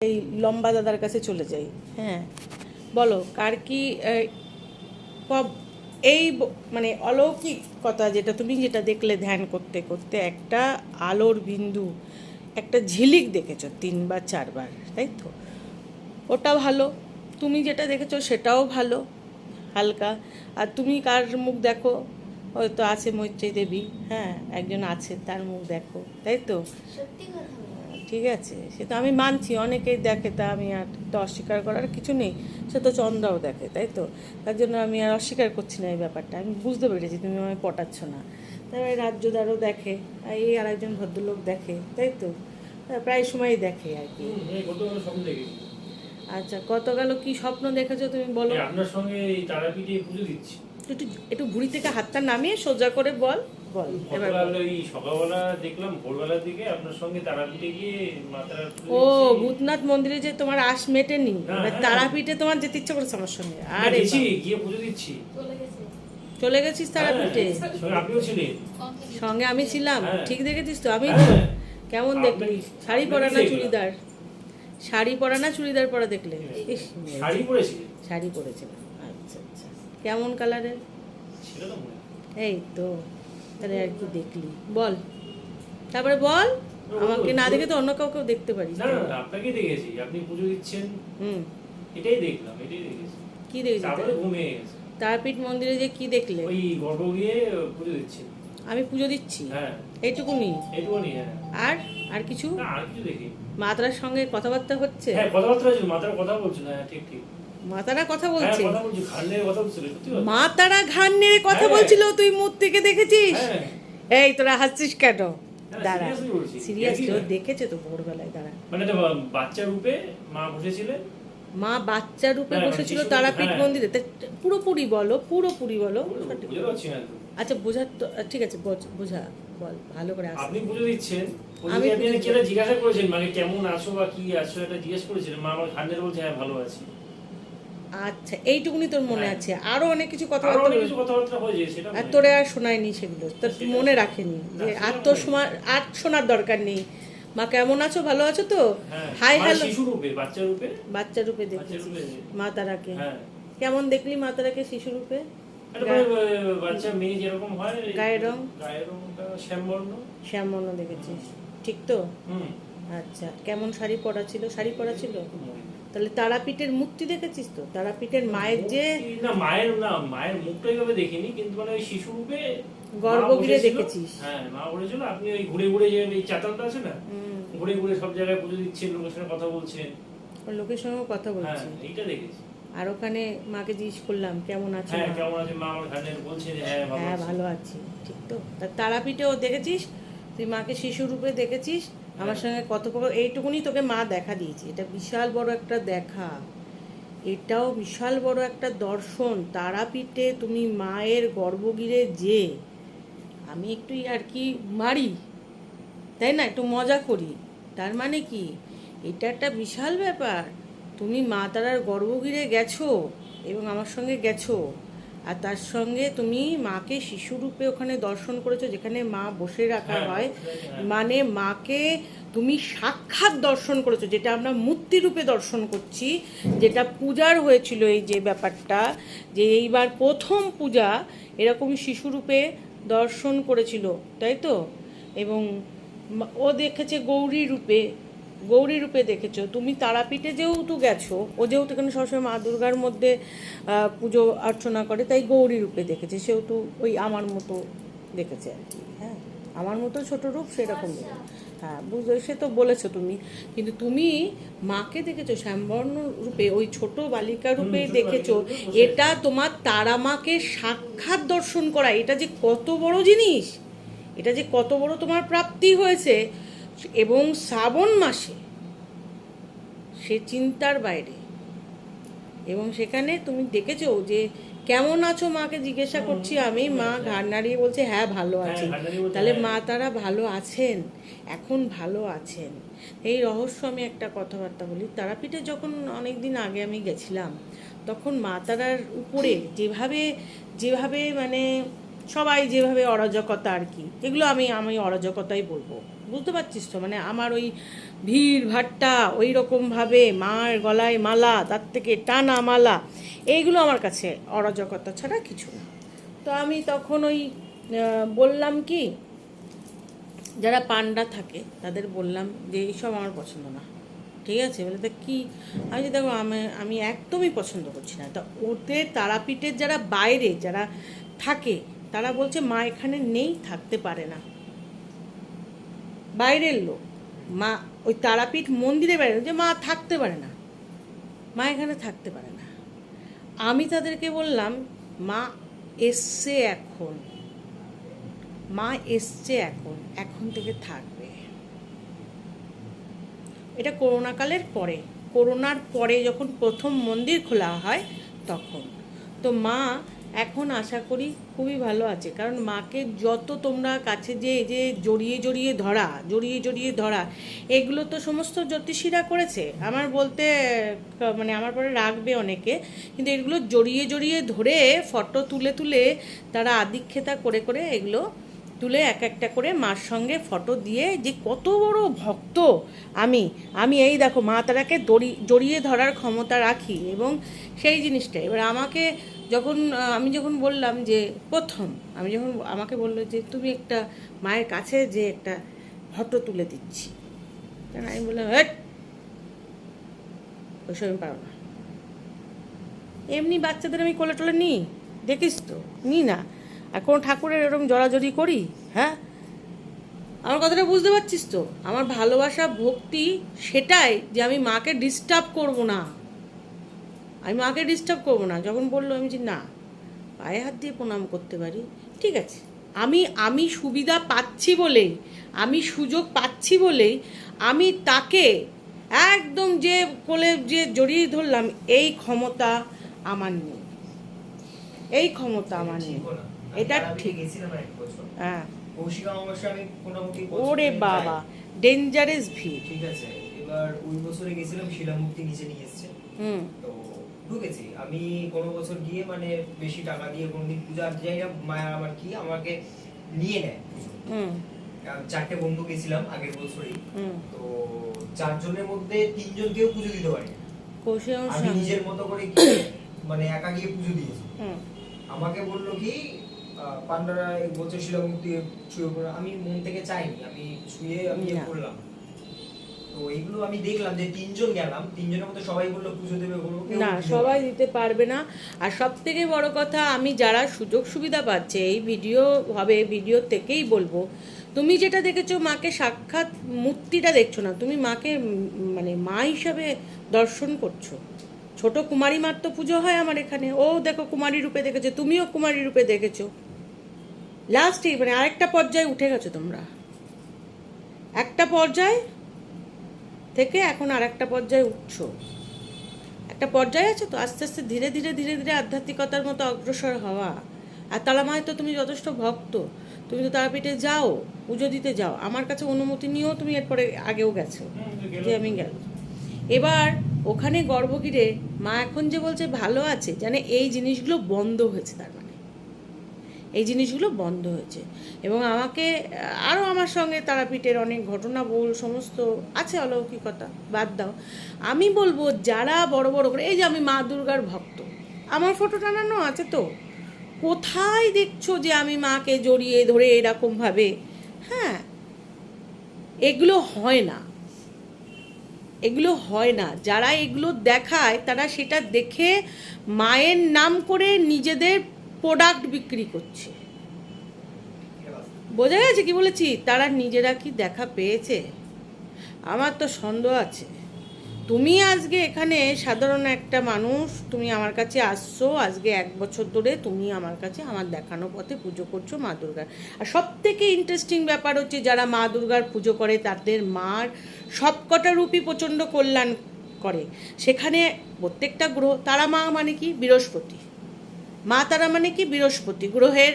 এই লম্বা দাদার কাছে চলে যাই। হ্যাঁ। বলো কার কি এই, মানে অলৌকিক কথা যেটা তুমি যেটা দেখলে ধ্যান করতে করতে একটা আলোর বিন্দু একটা ঝিলিক দেখেছ তিন বা চারবার তাই তো? ওটা ভালো তুমি যেটা দেখেছ সেটাও ভালো হালকা। আর তুমি কার মুখ দেখো? হয়তো আছে মৈত্রী দেবী হ্যাঁ একজন আছে তার মুখ দেখো তাই তো? সত্যি। ঠিক আছে? সে তো আমি মানছি অনেকেই দেখে তা আমি আর তো অস্বীকার করার কিছু নেই। সে তো চন্দ্রাও দেখে তাই তো? তার জন্য আমি আর অস্বীকার করছি না এই ব্যাপারটা। আমি বুঝতে পেরেছি তুমি আমায় পটাচ্ছ না। তারপরে রাজ্যদারও দেখে আর এই আর একজন ভদ্রলোক দেখে তাই তো? প্রায় সময়ই দেখে আর কি। আচ্ছা গতকাল কি স্বপ্ন দেখেছ তুমি বলো? আপনার সঙ্গে এই তারাপীঠে পুজো দিচ্ছি। একটু একটু ভুড়ি থেকে হাতটা নামিয়ে সোজা করে বল বল। এবার সকালবেলা দেখলাম ভোরবেলার দিকে আপনার সঙ্গে তারাপীঠে গিয়ে ও ভূতনাথ মন্দিরে যে তোমার আশ মেটেনি হ্যাঁ, হ্যাঁ। তারাপীঠে তোমার যেতে ইচ্ছে করেছে আমার সঙ্গে। আরে গিয়ে পুজো দিচ্ছি। চলে গেছিস তারাপীঠে? হ্যাঁ, সঙ্গে ছিলেন। সঙ্গে আমি ছিলাম। ঠিক দেখেছিস তো? আমি। কেমন দেখলি? শাড়ি পরা না চুড়িদার? শাড়ি পরা না চুড়িদার পরা দেখলে? ইস, শাড়ি পরেছিলাম। কেমন কালারের? না। এই তো তাহলে আর কি দেখলি? বল। তারপরে বল। আমাকে না দেখে তো অন্য কাউকেও দেখতে পারিস না না, না, দেখেছি। আপনি পুজো দিচ্ছেন। হুম। এটাই দেখলাম এটাই দেখেছি। কি দেখেছি তারপরে ঘুমিয়ে গেছে। তারাপীঠ মন্দিরে যে কি দেখলে? ওই গর্ভ গিয়ে পুজো দিচ্ছেন আমি পুজো দিচ্ছি? হ্যাঁ। এইটুকুনি? এইটুকুনি হ্যাঁ। আর? আর কিছু? না আর কিছু দেখি মাতার সঙ্গে কথাবার্তা হচ্ছে? হ্যাঁ কথাবার্তা হয়েছিল মাতার কথা বলছিল হ্যাঁ ঠিক ঠিক। মাতারা কথা হ্যাঁ বলছে। মা তারা ঘান নেড়ে কথা হ্যাঁ। বলছিল তুই মুখ থেকে দেখেছিস? হ্যাঁ। এই তোরা হাসছিস কেন? দাঁড়া। সিরিয়াসলি ও দেখেছে তো ভোরবেলায় দাঁড়া। মানে বাচ্চা রূপে মা বসেছিলেন মা বাচ্চা রূপে বসেছিল তারাপীঠ। মন্দিরে। পুরোপুরি বলো পুরোপুরি বলো। আচ্ছা বোঝা তো ঠিক আছে বোঝ- বোঝা বল ভালো করে আপনি পুজো দিচ্ছেন? আমি আপনি জিজ্ঞাসা করেছেন? মানে কেমন আছো বা কি আছো এটা জিজ্ঞেস করেছিলেন। মা আমার ঘাড়নের বলছে হ্যাঁ ভালো আছি। আচ্ছা এইটুকুনি তোর মনে হ্যাঁ। আছে। আরও অনেক কিছু কথাবার্তা অনেক কিছু কথাবার্তা হয়েছে সেটা আর তোরে আর শোনায়নি সেগুলো। তোর মনে রাখেনি যে আর তোর মনে- সময় আর শোনার দরকার নেই। মা কেমন আছো? ভালো আছো তো? হ্যাঁ হাই মানে হ্যালো শিশু রূপে বাচ্চা রূপে? বাচ্চা রূপে মা তারাকে। হ্যাঁ। কেমন দেখলি মা তারাকে শিশু রূপে? একটা মানে, আহ, বাচ্চা মেয়ে যেরকম হয় গায়ের রং? গায়ের রংটা শ্যামবর্ণ। শ্যামবর্ণ দেখেছিস। ঠিক তো? আচ্ছা কেমন শাড়ি পরা ছিল? শাড়ি পরা ছিল? মনে- তাহলে তারাপীঠের মূর্তি দেখেছিস তো? তারাপীঠের মায়ের যে না মায়ের না মায়ের মুখটা এইভাবে দেখিনি কিন্তু মানে ওই শিশু রূপে গর্ভগৃহে দেখেছিস। হ্যাঁ মা বলেছিল আপনি ওই ঘুরে ঘুরে যে এই চাতালটা আছে না ঘুরে ঘুরে সব জায়গায় পুজো দিচ্ছেন লোকের সঙ্গে কথা বলছেন। ওর লোকের সঙ্গে কথা হ্যাঁ বলছি। এইটা দেখেছি। আর ওখানে মাকে জিজ্ঞেস করলাম কেমন আছে হ্যাঁ কেমন আছে মা? আমার ঘাটে বলছে হ্যাঁ ভালো হ্যাঁ আছি। ঠিক তো। তা তারাপীঠেও দেখেছিস? তুই মাকে শিশু রূপে দেখেছিস? আমার। সঙ্গে কত এইটুকুনি তোকে মা দেখা দিয়েছে। এটা বিশাল বড় একটা দেখা। এটাও বিশাল বড় একটা দর্শন। তারাপীঠে তুমি মায়ের গর্ভগৃহে যে, আমি একটু আর কি মারি, তাই না? একটু মজা করি। তার মানে কি? এটা একটা বিশাল ব্যাপার। তুমি মা তারার গর্ভগৃহে গেছো এবং আমার সঙ্গে গেছো। আর তার সঙ্গে তুমি মাকে শিশুরূপে ওখানে দর্শন করেছ যেখানে মা বসে রাখা হ্যাঁ, হয় হ্যাঁ। মানে মাকে তুমি সাক্ষাৎ দর্শন করেছ যেটা আমরা মূর্তিরূপে দর্শন করছি যেটা পূজার হয়েছিল এই যে ব্যাপারটা যে এইবার প্রথম পূজা এরকম শিশুরূপে দর্শন করেছিল তাই তো এবং ও দেখেছে গৌরী রূপে গৌরী রূপে দেখেছ। তুমি তারাপীঠে যেহেতু গেছো ও যেহেতু এখানে সবসময় মা দুর্গার মধ্যে পুজো অর্চনা করে তাই গৌরী রূপে দেখেছে। সেহেতু ওই আমার মতো দেখেছে আর কি হ্যাঁ। আমার মতো ছোট রূপ সেরকম হ্যাঁ বুঝতে সে তো বলেছ তুমি। কিন্তু তুমি মাকে দেখেছ শ্যামবর্ণ রূপে ওই ছোট বালিকা রূপে দেখেছ। এটা তোমার তারা মাকে সাক্ষাৎ দর্শন করা এটা যে কত বড় জিনিস! এটা যে কত বড় তোমার প্রাপ্তি হয়েছে এবং শ্রাবণ মাসে সে চিন্তার বাইরে। এবং সেখানে তুমি দেখেছ যে কেমন আছো মাকে জিজ্ঞাসা করছি আমি। মা ঘাড় নাড়িয়ে বলছে হ্যাঁ ভালো হ্যাঁ, আছি। তাহলে হ্যাঁ। মা তারা ভালো আছেন? এখন ভালো আছেন? এই রহস্য আমি একটা কথাবার্তা বলি। তারাপীঠে যখন অনেক দিন আগে আমি গেছিলাম তখন মা তারার উপরে যেভাবে যেভাবে মানে সবাই যেভাবে অরাজকতা আর কি, এগুলো আমি আমি অরাজকতাই বলব। বুঝতে পারছিস তো? মানে আমার ওই ভিড় ভাট্টা ওই রকমভাবে মার গলায় মালা, তার থেকে টানা মালা, এইগুলো আমার কাছে অরাজকতা ছাড়া কিছু না। তো আমি তখন ওই বললাম কি, যারা পান্ডা থাকে, তাদের বললাম যে, এইসব আমার পছন্দ না। ঠিক আছে? বলে, তা কী? আমি যে দেখো, আমি আমি একদমই পছন্দ করছি না। তা ওদের তারাপীঠের যারা বাইরে, যারা থাকে তারা বলছে, মা এখানে নেই, থাকতে পারে না। বাইরের লোক, মা ওই তারাপীঠ মন্দিরের বাইরে যে, মা, থাকতে পারে না। মা এখানে থাকতে পারে না। আমি তাদেরকে বললাম, মা এসছে এখন। মা এসছে এখন এখন থেকে থাকবে। এটা করোনাকালের পরে, করোনার পরে যখন প্রথম মন্দির খোলা হয় তখন। তো মা এখন আশা করি খুবই ভালো আছে। কারণ মাকে যত তোমরা কাছে যে এই যে জড়িয়ে জড়িয়ে ধরা, জড়িয়ে জড়িয়ে ধরা, এগুলো তো সমস্ত জ্যোতিষীরা করেছে। আমার বলতে মানে আমার পরে রাখবে অনেকে, কিন্তু এগুলো জড়িয়ে জড়িয়ে ধরে ফটো তুলে তুলে তারা আদিক্ষেতা করে করে এগুলো তুলে এক একটা করে মার সঙ্গে ফটো দিয়ে যে কত বড় ভক্ত আমি আমি এই দেখো মা তারাকে দড়ি, জড়িয়ে ধরার ক্ষমতা রাখি এবং সেই জিনিসটা। এবার আমাকে যখন আমি যখন বললাম যে প্রথম, আমি যখন আমাকে বলল যে তুমি একটা মায়ের কাছে যে একটা ফটো তুলে দিচ্ছি আমি বললাম, হেট! ওইসব আমি পারো না। এমনি বাচ্চাদের আমি কোলে টোলে নিই, দেখিস তো, নিই না। আর কোনো ঠাকুরের এরকম জড়াজড়ি করি হ্যাঁ? আমার কথাটা বুঝতে পারছিস তো? আমার ভালোবাসা, ভক্তি, সেটাই যে আমি মাকে ডিস্টার্ব করব না। আমি মাকে ডিস্টার্ব করব না। যখন বলল আমি যে না পায়ে হাত দিয়ে প্রণাম করতে পারি। ঠিক আছে। আমি আমি সুবিধা পাচ্ছি বলেই আমি সুযোগ পাচ্ছি বলেই আমি তাকে একদম যে কোলে যে জড়িয়ে ধরলাম এই ক্ষমতা আমার নেই। এই ক্ষমতা আমার নেই। এটা ঠিক। হ্যাঁ। ওরে বাবা ডেঞ্জারাস ভিড়। ঠিক আছে। এবার ওই বছরে গেছিলাম শিলামূর্তি নিচে নিয়ে এসছে। হুম। তো ঢুকেছি। আমি কোনো বছর গিয়ে মানে বেশি টাকা দিয়ে কোনোদিন পূজা যাই না মায়া আমার কি আমাকে নিয়ে নেয় চারটে বন্ধু গেছিলাম আগের বছরই। তো চারজনের মধ্যে তিনজন কেউ পুজো দিতে পারে আমি নিজের মতো করে গিয়ে মানে একা গিয়ে পুজো দিয়েছি। আমাকে বলল কি পান্ডারা এই বছর শিলামূর্তি ছুঁয়ে আমি মন থেকে চাইনি আমি ছুঁয়ে আমি ইয়ে করলাম। তো এইগুলো আমি দেখলাম যে তিনজন গেলাম তিনজনের মধ্যে সবাই বলল পুজো দেবে বলব কেউ না সবাই দিতে পারবে না। আর সব থেকে বড় কথা আমি যারা সুযোগ সুবিধা পাচ্ছে এই ভিডিও হবে ভিডিও থেকেই বলব তুমি যেটা দেখেছ মাকে সাক্ষাৎ মূর্তিটা দেখছ না তুমি মাকে মানে মা হিসাবে দর্শন করছ। ছোট কুমারী মার তো পুজো হয় আমার এখানে। ও দেখো কুমারী রূপে দেখেছ তুমিও কুমারী রূপে দেখেছ। লাস্টে মানে আরেকটা পর্যায়ে উঠে গেছো তোমরা। একটা পর্যায় থেকে এখন আর একটা পর্যায়ে উঠছো একটা পর্যায়ে আছে তো, আস্তে আস্তে ধীরে ধীরে ধীরে ধীরে আধ্যাত্মিকতার মতো অগ্রসর হওয়া। আর তালামায় তো তুমি যথেষ্ট ভক্ত, তুমি তো তারাপীঠে যাও, পুজো দিতে যাও। আমার কাছে অনুমতি নিয়েও তুমি এরপরে আগেও গেছো, যে আমি গেল এবার ওখানে গর্ভগিরে মা এখন যে বলছে ভালো আছে জানে এই জিনিসগুলো বন্ধ হয়েছে তার মানে। এই জিনিসগুলো বন্ধ হয়েছে। এবং আমাকে, আরও আমার সঙ্গে তারাপীঠের অনেক ঘটনা বল সমস্ত আছে অলৌকিকতা, বাদ দাও। আমি বলব, যারা বড় বড় করে, এই যে আমি মা দুর্গার ভক্ত, আমার ফটো টানানো আছে তো। কোথায় দেখছ যে আমি মাকে জড়িয়ে ধরে এরকমভাবে? হ্যাঁ এগুলো হয় না। এগুলো হয় না। যারা এগুলো দেখায়, তারা সেটা দেখে মায়ের নাম করে নিজেদের প্রোডাক্ট বিক্রি করছে। বোঝা গেছে কি বলেছি? তারা নিজেরা কি দেখা পেয়েছে? আমার তো সন্দেহ আছে। তুমি আজকে এখানে সাধারণ একটা মানুষ, তুমি আমার কাছে আসছো, আজকে এক বছর ধরে তুমি আমার কাছে আমার দেখানো পথে পুজো করছ মা দুর্গার। আর সব থেকে ইন্টারেস্টিং ব্যাপার হচ্ছে যারা মা দুর্গার পুজো করে, তাদের মার সবকটা রূপই প্রচণ্ড কল্যাণ করে। সেখানে প্রত্যেকটা গ্রহ, তারা মা মানে কি? বৃহস্পতি। মা তারা মানে কি? বৃহস্পতি। গ্রহের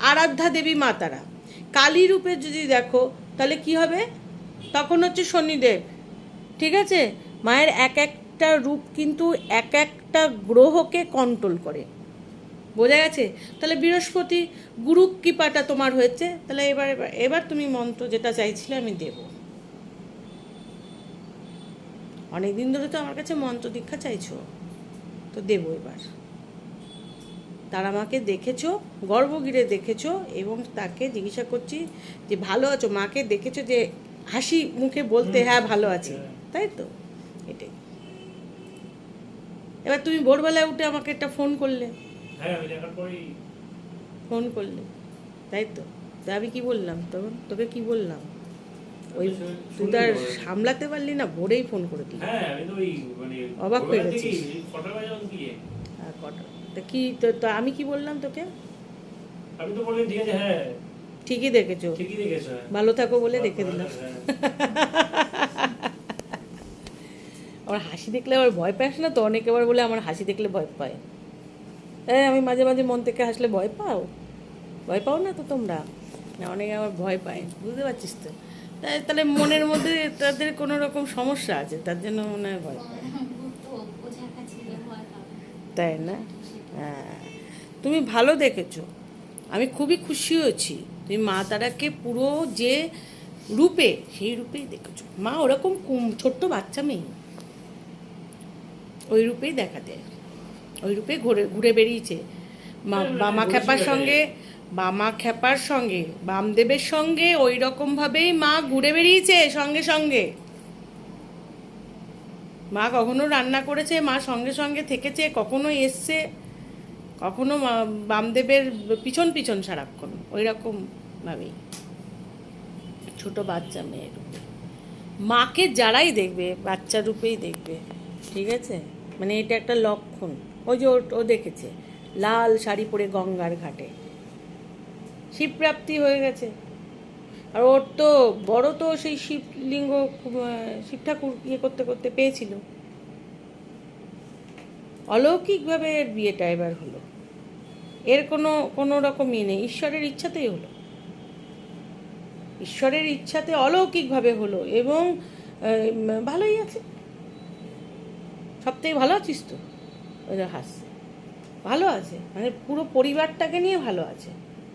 আরাধ্যা দেবী মা তারা কালী রূপে যদি দেখো, তাহলে কি হবে? তখন হচ্ছে শনিদেব। ঠিক আছে? মায়ের এক একটা রূপ কিন্তু এক একটা গ্রহকে কন্ট্রোল করে। বোঝা গেছে? তাহলে বৃহস্পতি গুরু কৃপাটা তোমার হয়েছে। তাহলে এবার এবার তুমি মন্ত্র যেটা চাইছিলে আমি দেব। অনেক দিন ধরে তো আমার কাছে মন্ত্র দীক্ষা চাইছো। তো দেবো এবার। তার আমাকে দেখেছ গর্ভগিরে দেখেছ এবং তাকে জিজ্ঞাসা করছি যে ভালো আছো? মাকে দেখেছ যে হাসি মুখে বলতে হ্যাঁ ভালো আছি। হ্যাঁ। তাই তো? এটাই। এবার তুমি ভোরবেলায় উঠে আমাকে একটা ফোন করলে। হ্যাঁ ফোন করলে। তাই তো? তা আমি কি বললাম তখন? তোকে কি বললাম? ওই তুই তো আর সামলাতে পারলি না ভোরেই ফোন করে দিলি। হ্যাঁ মানে অবাক হয়ে গেছিস। কটা তা কি তো তো আমি কি বললাম তোকে? আমি তো বললাম ঠিক আছে হ্যাঁ। ঠিকই দেখেছ। ঠিকই দেখেছ হ্যাঁ। ভালো থাকো বলে রেখে দিলাম। হ্যাঁ। আমার হাসি দেখলে আবার ভয় পাস না তো অনেকে আবার বলে আমার হাসি দেখলে ভয় পায়। হ্যাঁ আমি মাঝে মাঝে মন থেকে হাসলে ভয় পাও? ভয় পাও না তো তোমরা? না অনেকে আবার ভয় পায়। বুঝতে পারছিস তো? তাই তাহলে মনের মধ্যে তাদের কোনো রকম সমস্যা আছে তার জন্য মনে হয় ভয় পায়। তাই না? হ্যাঁ। তুমি ভালো দেখেছ। আমি খুবই খুশি হয়েছি। তুমি মা তারাকে পুরো যে রূপে সেই রূপেই দেখেছ। মা ওরকম কুম- ছোট্ট বাচ্চা মেয়ে। ওই রূপেই দেখা দেয়। ওই রূপে ঘুরে ঘুরে বেরিয়েছে মা হ্যাঁ, বামা খ্যাপার সঙ্গে বামা খ্যাপার সঙ্গে বামদেবের সঙ্গে ওই রকম ভাবেই মা ঘুরে বেরিয়েছে সঙ্গে সঙ্গে। মা কখনো রান্না করেছে মা সঙ্গে সঙ্গে থেকেছে কখনো এসছে। কখনো বামদেবের পিছন পিছন সারাক্ষণ ওই রকম ভাবেই। ছোট বাচ্চা মেয়ের রূপে মাকে যারাই দেখবে, বাচ্চা রূপেই দেখবে, ঠিক আছে? মানে এটা একটা লক্ষণ। ওই যে ও দেখেছে, লাল শাড়ি পরে গঙ্গার ঘাটে। শিবপ্রাপ্তি হয়ে গেছে। আর ওর তো, বড় তো সেই শিবলিঙ্গ শিব ঠাকুর ইয়ে করতে করতে পেয়েছিল। অলৌকিকভাবে এর বিয়েটা এবার হলো। এর কোনো কোনো রকম ইয়ে নেই। ঈশ্বরের ইচ্ছাতেই হলো। ঈশ্বরের ইচ্ছাতে অলৌকিকভাবে হলো এবং ভালোই আছে। সবথেকে ভালো আছিস তো? হাসছে। ভালো আছে। মানে পুরো পরিবারটাকে নিয়ে ভালো আছে।